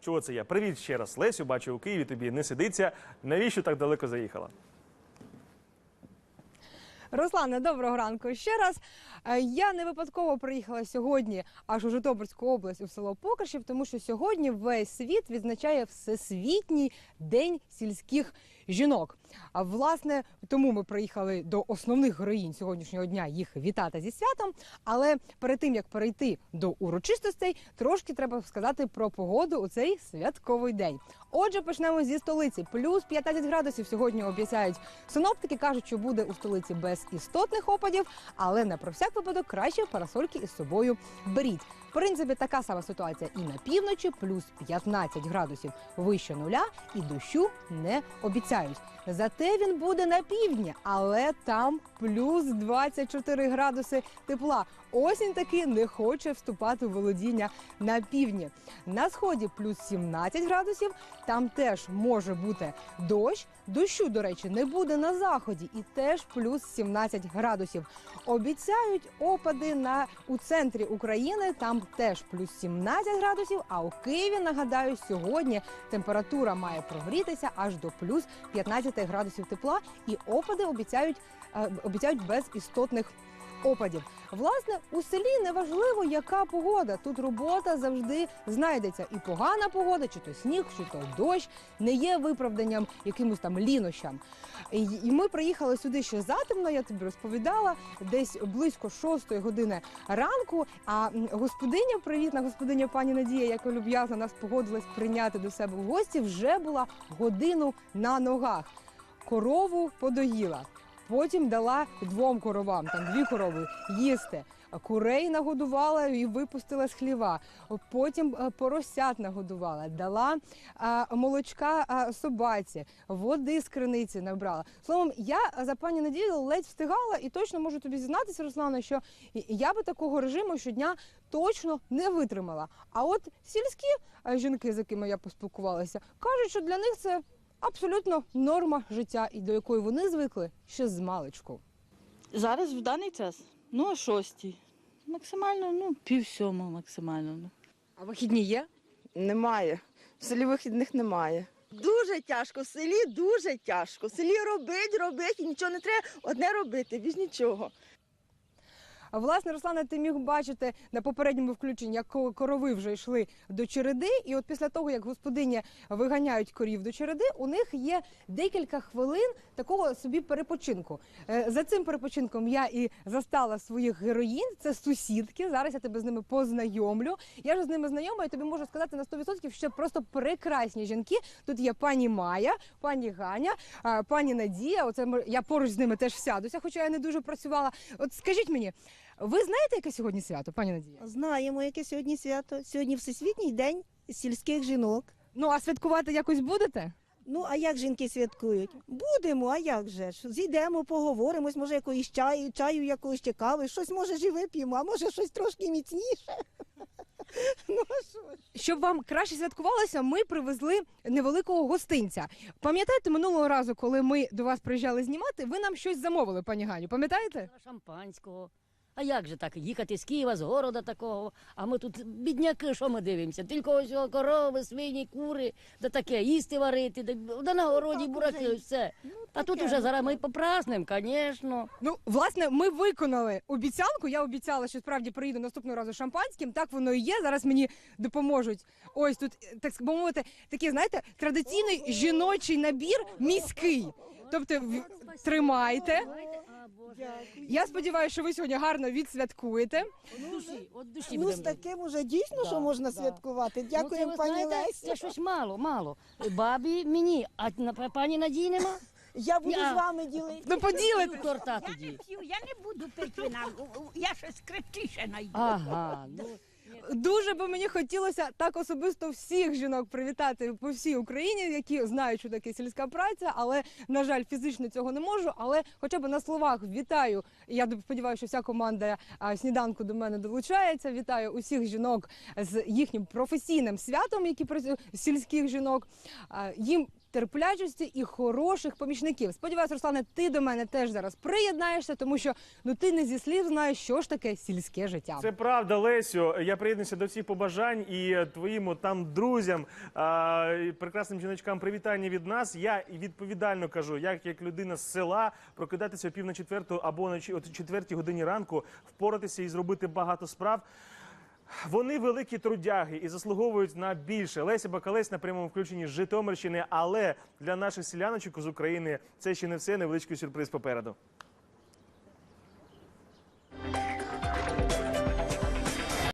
Чого це я? Привіт ще раз, Лесю. Бачу у Києві тобі не сидиться. Навіщо так далеко заїхала? Руслане, доброго ранку. Ще раз Е, я не випадково приїхала сьогодні аж у Житомирську область у село Покришів, тому що сьогодні весь світ відзначає Всесвітній день сільських жінок. А власне тому ми приїхали до основних героїнь сьогоднішнього дня їх вітати зі святом. Але перед тим як перейти до урочистостей, трошки треба сказати про погоду у цей святковий день. Отже, почнемо зі столиці. Плюс 15 градусів сьогодні обіцяють синоптики. кажуть, що буде у столиці без істотних опадів, але не про всяк випадок краще парасольки із собою беріть. В принципі, така сама ситуація і на півночі, плюс 15 градусів вище нуля, і дощу не обіцяють. Зате він буде на півдні, але там плюс 24 градуси тепла. Осінь таки не хоче вступати в володіння на півдні. На сході плюс 17 градусів. Там теж може бути дощ. Дощу, до речі, не буде на заході, і теж плюс 17 градусів. Обіцяють опади на у центрі України. Там теж плюс 17 градусів. А у Києві нагадаю, сьогодні температура має прогрітися аж до плюс 15 градусів тепла, і опади обіцяють е, обіцяють без істотних опадів. Власне, у селі неважливо, яка погода. Тут робота завжди знайдеться. І погана погода, чи то сніг, чи то дощ, не є виправданням якимось там лінощам. І і ми приїхали сюди ще затемно, я тобі розповідала, десь близько шостої години ранку. А господиня, привітна господиня пані Надія, яка люб'язно нас погодилась прийняти до себе в гості, вже була годину на ногах. Корову подоїла. Потім дала двом коровам, там дві корови їсти. Курей нагодувала і випустила з хліва. Потім е, поросят нагодувала, дала молочка собаці, води з криниці набрала. Словом, я за пані Надію ледь встигала і точно можу тобі зізнатися, Руслана, що я би такого режиму щодня точно не витримала. А от сільські е, жінки, з якими я поспілкувалася, кажуть, що для них це абсолютно норма життя, і до якої вони звикли ще з маличку. Зараз в даний час, ну, о шостій. Максимально, ну, пів сьомого максимально. Ну. А вихідні є? Немає. В селі вихідних немає. Дуже тяжко, в селі дуже тяжко. В селі робить, робить, і нічого не треба, одне робити, без нічого. Власне, Руслане, ти міг бачити на попередньому включенні, як ко- корови вже йшли до череди. І от після того, як господині виганяють корів до череди, у них є декілька хвилин такого собі перепочинку. Е, За цим перепочинком я і застала своїх героїнь. Це сусідки. Зараз я тебе з ними познайомлю. Я ж з ними знайома, і тобі можу сказати на 100%, що просто прекрасні жінки. Тут є пані Майя, пані Ганя, пані Надія. Оце я поруч з ними теж сядуся, хоча я не дуже працювала. От скажіть мені, ви знаєте, яке сьогодні свято, пані Надія? Знаємо, яке сьогодні свято. Сьогодні Всесвітній день сільських жінок. Ну а святкувати якось будете? Ну, а як жінки святкують? Будемо, а як же ж? Зійдемо, поговоримось, може, якоїсь чаю, чаю якоїсь чи кави, щось може ж і вип'ємо, а може щось трошки міцніше. Ну, а що ж? Щоб вам краще святкувалося, ми привезли невеликого гостинця. Пам'ятаєте минулого разу, коли ми до вас приїжджали знімати, ви нам щось замовили, пані Ганю? Пам'ятаєте? Шампанського. А як же так? Їхати з Києва, з города такого. А ми тут бідняки, що ми дивимося? Тільки ось о, корови, свині, кури, да таке, їсти варити, да, да на городі бураки, все. а тут уже ну, зараз ми попраснемо, звісно. Ну, власне, ми виконали обіцянку. Я обіцяла, що справді приїду наступного разу шампанським. Так воно і є. Зараз мені допоможуть. Ось тут, так би мовити, такий, знаєте, традиційний жіночий набір міський. Тобто, в- тримайте. Я сподіваюся, що ви сьогодні гарно відсвяткуєте. От душі, от душі Ну, з будемо. таким уже дійсно, Да, що можна да. святкувати. Ну, Дякуємо, пані Лесі. Це щось мало, мало. Бабі мені, а на пані Надії нема. Я буду Я- з вами ділити. Ну, поділите. Торта Я не тоді. п'ю, я не буду пити вина. Я щось крепчіше найду. Ага, ну. Дуже би мені хотілося так особисто всіх жінок привітати по всій Україні, які знають, що таке сільська праця, але на жаль, фізично цього не можу. Але хоча б на словах вітаю. Я сподіваюся, що вся команда сніданку до мене долучається. Вітаю усіх жінок з їхнім професійним святом, які працюють сільських жінок. Їм терплячості і хороших помічників. Сподіваюсь, Руслане, ти до мене теж зараз приєднаєшся, тому що ну ти не зі слів знаєш, що ж таке сільське життя. Це правда, Лесю. Я приєднуюся до всіх побажань і е, твоїм там друзям, а, і прекрасним жіночкам привітання від нас. Я відповідально кажу, як як людина з села, прокидатися пів на четверту або на четвертій годині ранку, впоратися і зробити багато справ. Вони великі трудяги і заслуговують на більше. Леся Бакалець на прямому включенні з Житомирщини, але для наших селяночок з України це ще не все. Невеличкий сюрприз попереду.